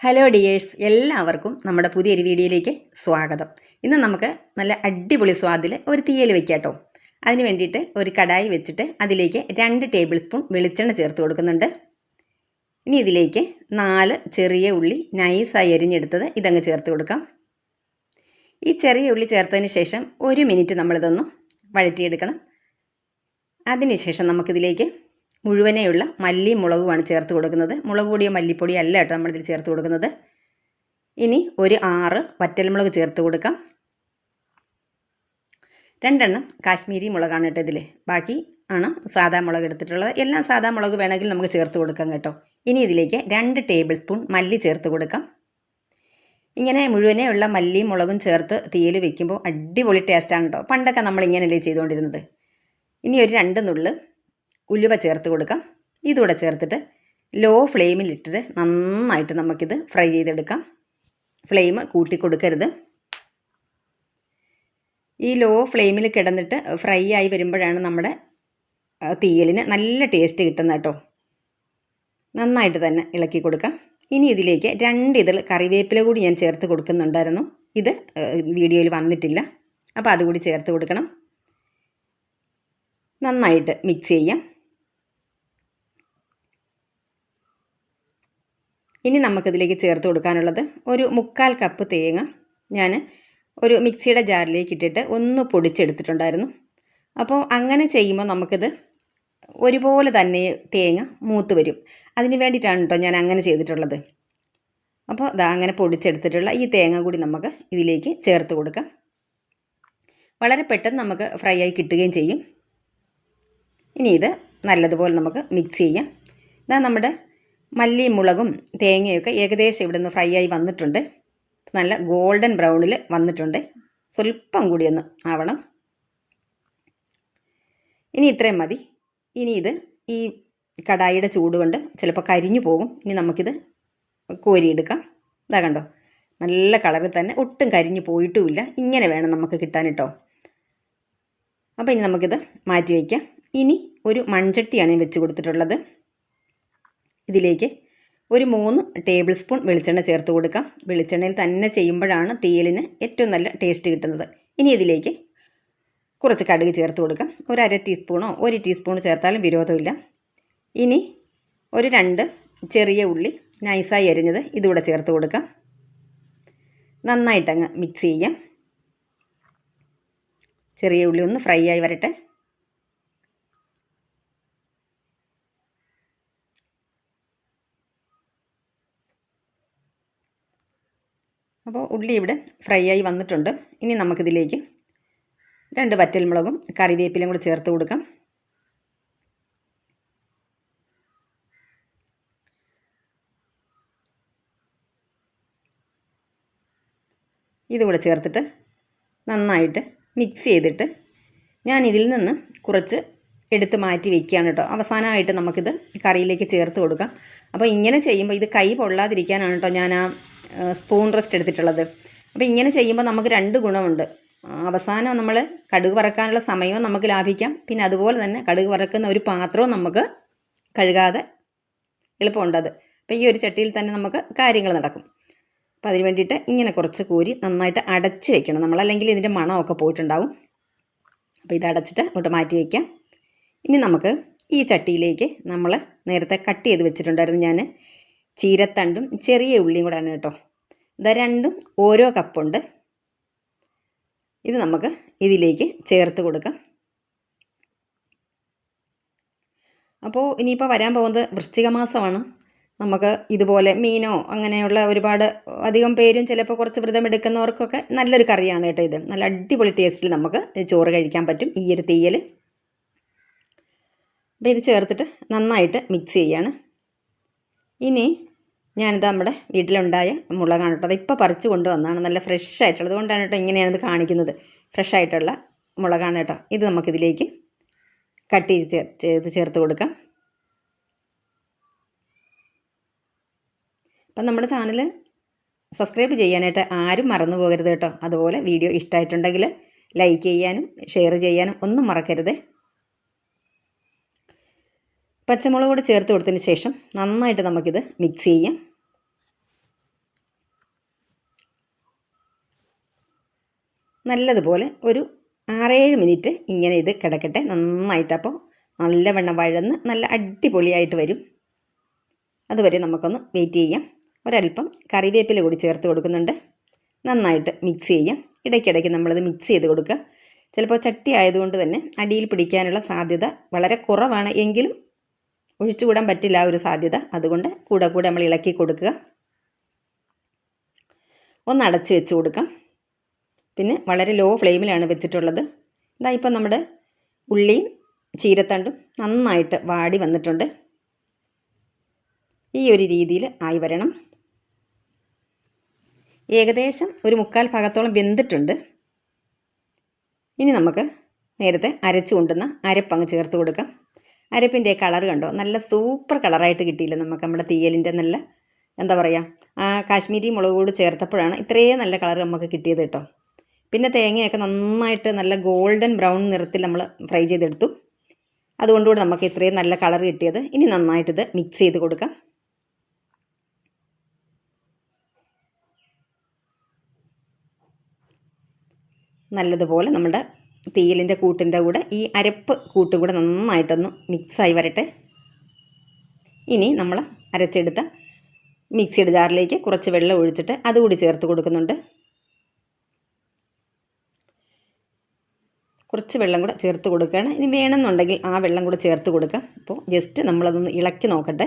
Hello dears എല്ലാവർക്കും നമ്മുടെ പുതിയൊരു വീഡിയോയിലേക്ക് സ്വാഗതം. ഇന്ന് നമുക്ക് നല്ല അടിപൊളി സ്വാദിൽ ഒരു തീയൽ വെക്കാം കേട്ടോ അതിന് വേണ്ടിയിട്ട് ഒരു കടായി വെച്ചിട്ട് അതിലേക്ക് രണ്ട് ടേബിൾ സ്പൂൺ വെളിച്ചെണ്ണ ചേർത്ത് കൊടുക്കുന്നുണ്ട്. ഇനി ഇതിലേക്ക് നാല് ചെറിയ ഉള്ളി നൈസായി അരിഞ്ഞെടുത്തത് ഇതങ്ങ് ചേർത്ത് കൊടുക്കാം. ഈ ചെറിയ ഉള്ളി ചേർത്തതിന് ശേഷം ഒരു മിനിറ്റ് നമ്മളിതൊന്ന് വഴറ്റിയെടുക്കണം. അതിനുശേഷം നമുക്കിതിലേക്ക് മുഴുവനെയുള്ള മല്ലി മുളകുമാണ് ചേർത്ത് കൊടുക്കുന്നത്. മുളക് പൊടിയോ മല്ലിപ്പൊടിയോ അല്ല കേട്ടോ നമ്മളിതിൽ ചേർത്ത് കൊടുക്കുന്നത്. ഇനി ഒരു ആറ് വറ്റൽമുളക് ചേർത്ത് കൊടുക്കാം. രണ്ടെണ്ണം കാശ്മീരി മുളകാണ് കേട്ടോ ഇതിൽ ബാക്കി ആണ് സാദാ മുളക് എടുത്തിട്ടുള്ളത്. എല്ലാം സാദാ മുളക് വേണമെങ്കിൽ നമുക്ക് ചേർത്ത് കൊടുക്കാം കേട്ടോ. ഇനി ഇതിലേക്ക് രണ്ട് ടേബിൾ സ്പൂൺ മല്ലി ചേർത്ത് കൊടുക്കാം. ഇങ്ങനെ മുഴുവനെയുള്ള മല്ലിയും മുളകും ചേർത്ത് തീയിൽ വെക്കുമ്പോൾ അടിപൊളി ടേസ്റ്റാണ് കേട്ടോ. പണ്ടൊക്കെ നമ്മൾ ഇങ്ങനെയല്ലേ ചെയ്തുകൊണ്ടിരുന്നത്. ഇനി ഒരു രണ്ട് നുള്ള് ഉലുവ ചേർത്ത് കൊടുക്കാം. ഇതുകൂടെ ചേർത്തിട്ട് ലോ ഫ്ലെയിമിലിട്ടിട്ട് നന്നായിട്ട് നമുക്കിത് ഫ്രൈ ചെയ്തെടുക്കാം. ഫ്ലെയിം കൂട്ടി കൊടുക്കരുത്. ഈ ലോ ഫ്ലെയിമിൽ കിടന്നിട്ട് ഫ്രൈ ആയി വരുമ്പോഴാണ് നമ്മുടെ തീയലിന് നല്ല ടേസ്റ്റ് കിട്ടുന്നത് കേട്ടോ. നന്നായിട്ട് തന്നെ ഇളക്കി കൊടുക്കാം. ഇനി ഇതിലേക്ക് രണ്ട് ഇതിൽ കറിവേപ്പില കൂടി ഞാൻ ചേർത്ത് കൊടുക്കുന്നുണ്ടായിരുന്നു. ഇത് വീഡിയോയിൽ വന്നിട്ടില്ല. അപ്പോൾ അതുകൂടി ചേർത്ത് കൊടുക്കണം. നന്നായിട്ട് മിക്സ് ചെയ്യാം. ഇനി നമുക്കിതിലേക്ക് ചേർത്ത് കൊടുക്കാനുള്ളത് ഒരു മുക്കാൽ കപ്പ് തേങ്ങ. ഞാൻ ഒരു മിക്സിയുടെ ജാറിലേക്ക് ഇട്ടിട്ട് ഒന്ന് പൊടിച്ചെടുത്തിട്ടുണ്ടായിരുന്നു. അപ്പോൾ അങ്ങനെ ചെയ്യുമ്പോൾ നമുക്കിത് ഒരുപോലെ തന്നെ തേങ്ങ മൂത്ത് വരും. അതിന് വേണ്ടിയിട്ടാണ് കേട്ടോ ഞാൻ അങ്ങനെ ചെയ്തിട്ടുള്ളത്. അപ്പോൾ ഇതാ അങ്ങനെ പൊടിച്ചെടുത്തിട്ടുള്ള ഈ തേങ്ങ കൂടി നമുക്ക് ഇതിലേക്ക് ചേർത്ത് കൊടുക്കാം. വളരെ പെട്ടെന്ന് നമുക്ക് ഫ്രൈ ആയി കിട്ടുകയും ചെയ്യും. ഇനി ഇത് നല്ലതുപോലെ നമുക്ക് മിക്സ് ചെയ്യാം. ഇതാ നമ്മുടെ മല്ലിയും മുളകും തേങ്ങയൊക്കെ ഏകദേശം ഇവിടെ നിന്ന് ഫ്രൈ ആയി വന്നിട്ടുണ്ട്. നല്ല ഗോൾഡൻ ബ്രൗണിൽ വന്നിട്ടുണ്ട്. സ്വല്പം കൂടി ഒന്ന് ആവണം. ഇനി ഇത്രയും മതി. ഇനി ഇത് ഈ കടായിയുടെ ചൂട് കൊണ്ട് ചിലപ്പോൾ കരിഞ്ഞു പോകും. ഇനി നമുക്കിത് കോരിയെടുക്കാം. ഇതാ കണ്ടോ? നല്ല കളറിൽ തന്നെ ഒട്ടും കരിഞ്ഞു പോയിട്ടുമില്ല. ഇങ്ങനെ വേണം നമുക്ക് കിട്ടാൻ കേട്ടോ. അപ്പോൾ ഇനി നമുക്കിത് മാറ്റി വയ്ക്കാം. ഇനി ഒരു മൺചട്ടിയാണ് വെച്ച് കൊടുത്തിട്ടുള്ളത്. ഇതിലേക്ക് ഒരു മൂന്ന് ടേബിൾ സ്പൂൺ വെളിച്ചെണ്ണ ചേർത്ത് കൊടുക്കാം. വെളിച്ചെണ്ണയിൽ തന്നെ ചെയ്യുമ്പോഴാണ് തീയലിന് ഏറ്റവും നല്ല ടേസ്റ്റ് കിട്ടുന്നത്. ഇനി ഇതിലേക്ക് കുറച്ച് കടുക് ചേർത്ത് കൊടുക്കാം. ഒരു അര ടീസ്പൂണോ ഒരു ടീസ്പൂൺ ചേർത്താലും വിരോധമില്ല. ഇനി ഒരു രണ്ട് ചെറിയ ഉള്ളി നൈസായി അരിഞ്ഞത് ഇതുകൂടെ ചേർത്ത് കൊടുക്കാം. നന്നായിട്ടങ്ങ് മിക്സ് ചെയ്യാം. ചെറിയ ഉള്ളി ഒന്ന് ഫ്രൈ ആയി വരട്ടെ. അപ്പോൾ ഉള്ളി ഇവിടെ ഫ്രൈ ആയി വന്നിട്ടുണ്ട്. ഇനി നമുക്കിതിലേക്ക് രണ്ട് വറ്റൽമുളകും കറിവേപ്പിലയും കൂടി ചേർത്ത് കൊടുക്കാം. ഇതുകൂടെ ചേർത്തിട്ട് നന്നായിട്ട് മിക്സ് ചെയ്തിട്ട് ഞാൻ ഇതിൽ നിന്ന് കുറച്ച് എടുത്ത് മാറ്റി വെക്കുകയാണ് കേട്ടോ. അവസാനമായിട്ട് നമുക്കിത് കറിയിലേക്ക് ചേർത്ത് കൊടുക്കാം. അപ്പോൾ ഇങ്ങനെ ചെയ്യുമ്പോൾ ഇത് കൈ പൊള്ളാതിരിക്കാനാണ് കേട്ടോ ഞാൻ ആ സ്പൂൺ റെസ്റ്റ് എടുത്തിട്ടുള്ളത്. അപ്പോൾ ഇങ്ങനെ ചെയ്യുമ്പോൾ നമുക്ക് രണ്ട് ഗുണമുണ്ട്. അവസാനം നമ്മൾ കടുക് വറക്കാനുള്ള സമയവും നമുക്ക് ലാഭിക്കാം. പിന്നെ അതുപോലെ തന്നെ കടുക് വറക്കുന്ന ഒരു പാത്രവും നമുക്ക് കഴുകാതെ എളുപ്പമുണ്ട് അത്. അപ്പോൾ ഈ ഒരു ചട്ടിയിൽ തന്നെ നമുക്ക് കാര്യങ്ങൾ നടക്കും. അപ്പോൾ അതിന് വേണ്ടിയിട്ട് ഇങ്ങനെ കുറച്ച് കോരി നന്നായിട്ട് അടച്ച് വെക്കണം നമ്മൾ. അല്ലെങ്കിൽ ഇതിന്റെ മണമൊക്കെ പോയിട്ടുണ്ടാവും. അപ്പോൾ ഇത് അടച്ചിട്ട് അങ്ങോട്ട് മാറ്റി വയ്ക്കാം ഇനി നമുക്ക് ഈ ചട്ടിയിലേക്ക് നമ്മൾ നേരത്തെ കട്ട് ചെയ്ത് വെച്ചിട്ടുണ്ടായിരുന്നു ഞാൻ ചീരത്തണ്ടും ചെറിയ ഉള്ളിയും കൂടെയാണ് കേട്ടോ. ഇതാ രണ്ടും ഓരോ കപ്പുണ്ട് ഇത് നമുക്ക് ഇതിലേക്ക് ചേർത്ത് കൊടുക്കാം. അപ്പോൾ ഇനിയിപ്പോൾ വരാൻ പോകുന്നത് വൃശ്ചിക മാസമാണ്. നമുക്ക് ഇതുപോലെ മീനോ അങ്ങനെയുള്ള ഒരുപാട് അധികം പേരും ചിലപ്പോൾ കുറച്ച് വ്രതം എടുക്കുന്നവർക്കൊക്കെ നല്ലൊരു കറിയാണ് കേട്ടോ ഇത്. നല്ല അടിപൊളി ടേസ്റ്റിൽ നമുക്ക് ചോറ് കഴിക്കാൻ പറ്റും ഈ ഒരു തീയൽ അപ്പോൾ ഇത് ചേർത്തിട്ട് നന്നായിട്ട് മിക്സ് ചെയ്യാണ്. ഇനി ഞാനിത് നമ്മുടെ വീട്ടിലുണ്ടായ മുളകാണ് കേട്ടോ. അത് ഇപ്പോൾ പറിച്ച് കൊണ്ടുവന്നതാണ്. നല്ല ഫ്രഷ് ആയിട്ടുള്ളത് കൊണ്ടാണ് കേട്ടോ ഇങ്ങനെയാണിത് കാണിക്കുന്നത്. ഫ്രഷ് ആയിട്ടുള്ള മുളകാണ് കേട്ടോ. ഇത് നമുക്കിതിലേക്ക് കട്ട് ചെയ്ത് ചേർത്ത് കൊടുക്കാം. അപ്പം നമ്മുടെ ചാനൽ സബ്സ്ക്രൈബ് ചെയ്യാനായിട്ട് ആരും മറന്നു പോകരുത് കേട്ടോ. അതുപോലെ വീഡിയോ ഇഷ്ടമായിട്ടുണ്ടെങ്കിൽ ലൈക്ക് ചെയ്യാനും ഷെയർ ചെയ്യാനും ഒന്നും മറക്കരുത്. പച്ചമുളക് കൂടി ചേർത്ത് കൊടുത്തതിന് ശേഷം നന്നായിട്ട് നമുക്കിത് മിക്സ് ചെയ്യാം. നല്ലതുപോലെ ഒരു ആറേഴ് മിനിറ്റ് ഇങ്ങനെ ഇത് കിടക്കട്ടെ. നന്നായിട്ട് അപ്പോൾ നല്ലവണ്ണം വഴന്ന് നല്ല അടിപൊളിയായിട്ട് വരും. അതുവരെ നമുക്കൊന്ന് വെയിറ്റ് ചെയ്യാം. ഒരല്പം കറിവേപ്പില കൂടി ചേർത്ത് കൊടുക്കുന്നുണ്ട്. നന്നായിട്ട് മിക്സ് ചെയ്യാം. ഇടയ്ക്കിടയ്ക്ക് നമ്മളിത് മിക്സ് ചെയ്ത് കൊടുക്കുക. ചിലപ്പോൾ ചട്ടി ആയതുകൊണ്ട് തന്നെ അടിയിൽ പിടിക്കാനുള്ള സാധ്യത വളരെ കുറവാണ്. എങ്കിലും ഒഴിച്ചുകൂടാൻ പറ്റില്ല ആ ഒരു സാധ്യത. അതുകൊണ്ട് കൂടെ കൂടെ നമ്മൾ ഇളക്കി കൊടുക്കുക. ഒന്ന് അടച്ച് വെച്ച് കൊടുക്കാം. പിന്നെ വളരെ ലോ ഫ്ലെയിമിലാണ് വെച്ചിട്ടുള്ളത്. ഇതാ ഇപ്പം നമ്മുടെ ഉള്ളിയും ചീരത്തണ്ടും നന്നായിട്ട് വാടി വന്നിട്ടുണ്ട്. ഈ ഒരു രീതിയിൽ ആയി വരണം. ഏകദേശം ഒരു മുക്കാൽ ഭാഗത്തോളം വെന്തിട്ടുണ്ട്. ഇനി നമുക്ക് നേരത്തെ അരച്ചു കൊണ്ടുവന്ന അരപ്പങ്ങ് ചേർത്ത് കൊടുക്കാം. അരപ്പിന്റെ കളർ കണ്ടോ? നല്ല സൂപ്പർ കളറായിട്ട് കിട്ടിയില്ല നമുക്ക് നമ്മുടെ തീയലിന്റെ നല്ല എന്താ പറയുക ആ കാശ്മീരി മുളക് കൂടി ചേർത്തപ്പോഴാണ് ഇത്രയും നല്ല കളർ നമുക്ക് കിട്ടിയത് കേട്ടോ. പിന്നെ തേങ്ങയൊക്കെ നന്നായിട്ട് നല്ല ഗോൾഡൻ ബ്രൗൺ നിറത്തിൽ നമ്മൾ ഫ്രൈ ചെയ്തെടുത്തു. അതുകൊണ്ടുകൂടി നമുക്ക് ഇത്രയും നല്ല കളർ കിട്ടിയത്. ഇനി നന്നായിട്ടിത് മിക്സ് ചെയ്ത് കൊടുക്കാം. നല്ലതുപോലെ നമ്മുടെ തീയലിന്റെ കൂട്ടിന്റെ കൂടെ ഈ അരപ്പ് കൂട്ടും കൂടെ നന്നായിട്ടൊന്ന് മിക്സായി വരട്ടെ. ഇനി നമ്മൾ അരച്ചെടുത്ത മിക്സിയുടെ ജാറിലേക്ക് കുറച്ച് വെള്ളം ഒഴിച്ചിട്ട് അതുകൂടി ചേർത്ത് കൊടുക്കുന്നുണ്ട്. കുറച്ച് വെള്ളം കൂടെ ചേർത്ത് കൊടുക്കുകയാണ്. ഇനി വേണമെന്നുണ്ടെങ്കിൽ ആ വെള്ളം കൂടെ ചേർത്ത് കൊടുക്കാം. അപ്പോൾ ജസ്റ്റ് നമ്മളതൊന്ന് ഇളക്കി നോക്കട്ടെ.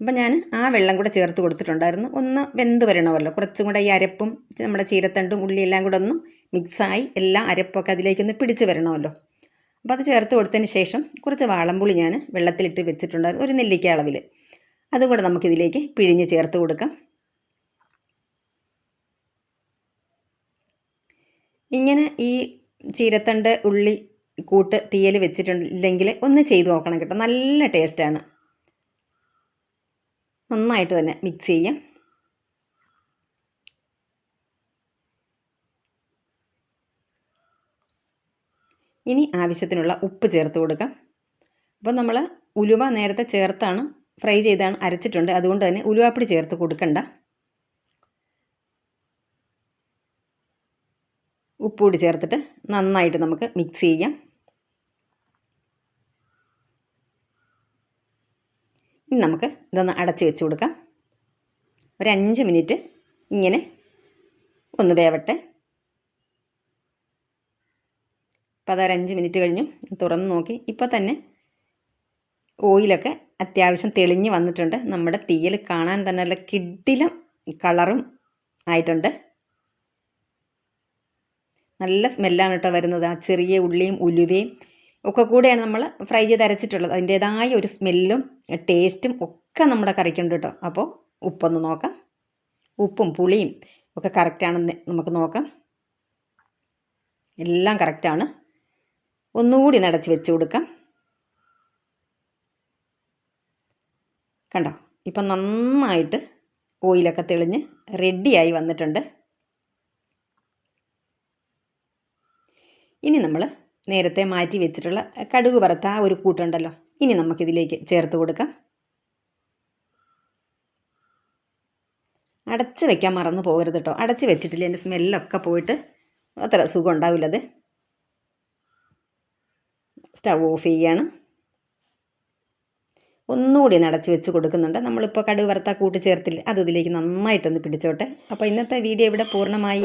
അപ്പം ഞാൻ ആ വെള്ളം കൂടെ ചേർത്ത് കൊടുത്തിട്ടുണ്ടായിരുന്നു. ഒന്ന് വെന്ത് വരണമല്ലോ. കുറച്ചും കൂടെ ഈ അരപ്പും നമ്മുടെ ചീരത്തണ്ടും ഉള്ളി എല്ലാം കൂടെ ഒന്ന് മിക്സായി എല്ലാ അരപ്പൊക്കെ അതിലേക്കൊന്ന് പിടിച്ച് വരണമല്ലോ. അപ്പോൾ അത് ചേർത്ത് കൊടുത്തതിന് ശേഷം കുറച്ച് വാളംപുളി ഞാൻ വെള്ളത്തിലിട്ട് വെച്ചിട്ടുണ്ടായിരുന്നു. ഒരു നെല്ലിക്ക അളവിൽ. അതും കൂടെ നമുക്കിതിലേക്ക് പിഴിഞ്ഞ് ചേർത്ത് കൊടുക്കാം. ഇങ്ങനെ ഈ ചീരത്തണ്ട് ഉള്ളി കൂട്ട് തീയൽ വെച്ചിട്ടുണ്ടെങ്കിൽ ഒന്ന് ചെയ്ത് നോക്കണം കേട്ടോ. നല്ല ടേസ്റ്റാണ്. നന്നായിട്ട് തന്നെ മിക്സ് ചെയ്യാം. ഇനി ആവശ്യത്തിനുള്ള ഉപ്പ് ചേർത്ത് കൊടുക്കാം. അപ്പോൾ നമ്മൾ ഉലുവ നേരത്തെ ചേർത്താണ് ഫ്രൈ ചെയ്താണ് അരച്ചിട്ടുണ്ട്. അതുകൊണ്ട് തന്നെ ഉലുവാപ്പൊടി ചേർത്ത് കൊടുക്കണ്ട. ഉപ്പുകൂടി ചേർത്തിട്ട് നന്നായിട്ട് നമുക്ക് മിക്സ് ചെയ്യാം. ഇനി നമുക്ക് ഇതൊന്ന് അടച്ച് വെച്ച് കൊടുക്കാം. ഒരു അഞ്ച് മിനിറ്റ് ഇങ്ങനെ ഒന്ന് വേവട്ടെ. അപ്പോൾ അതൊരു അഞ്ച് മിനിറ്റ് കഴിഞ്ഞു. തുറന്ന് നോക്കി. ഇപ്പോൾ തന്നെ ഓയിലൊക്കെ അത്യാവശ്യം തെളിഞ്ഞ് വന്നിട്ടുണ്ട്. നമ്മുടെ തീയൽ കാണാൻ തന്നെ നല്ല കിഡിലും കളറും ആയിട്ടുണ്ട്. നല്ല സ്മെല്ലാണ് കേട്ടോ വരുന്നത്. ആ ചെറിയ ഉള്ളിയും ഉലുവയും ഒക്കെ കൂടെയാണ് നമ്മൾ ഫ്രൈ ചെയ്ത് അരച്ചിട്ടുള്ളത്. അതിന്റേതായ ഒരു സ്മെല്ലും ടേസ്റ്റും ഒക്കെ നമ്മുടെ കറിക്കുണ്ട് കേട്ടോ. അപ്പോൾ ഉപ്പൊന്ന് നോക്കാം. ഉപ്പും പുളിയും ഒക്കെ കറക്റ്റാണെന്ന് നമുക്ക് നോക്കാം. എല്ലാം കറക്റ്റാണ് ഒന്നുകൂടി നടച്ച് വെച്ച് കൊടുക്കാം. കണ്ടോ? ഇപ്പം നന്നായിട്ട് ഓയിലൊക്കെ തെളിഞ്ഞ് റെഡിയായി വന്നിട്ടുണ്ട്. ഇനി നമ്മൾ നേരത്തെ മാറ്റി വെച്ചിട്ടുള്ള കടുക് വറുത്ത ആ ഒരു കൂട്ടുണ്ടല്ലോ. ഇനി നമുക്കിതിലേക്ക് ചേർത്ത് കൊടുക്കാം. അടച്ച് വെക്കാൻ മറന്നു പോകരുത് കേട്ടോ. അടച്ച് വെച്ചിട്ടില്ല എന്റെ സ്മെല്ലൊക്കെ പോയിട്ട് അത്ര സുഖം ഉണ്ടാവില്ല ഉണ്ടാവില്ലത് സ്റ്റവ് ഓഫ് ചെയ്യാണ്. ഒന്നുകൂടി ഒന്ന് അടച്ച് വെച്ച് കൊടുക്കുന്നുണ്ട്. നമ്മളിപ്പോൾ കടുക് വറുത്ത കൂട്ട് അത് ഇതിലേക്ക് നന്നായിട്ടൊന്ന് പിടിച്ചോട്ടെ. അപ്പോൾ ഇന്നത്തെ വീഡിയോ ഇവിടെ പൂർണമായി.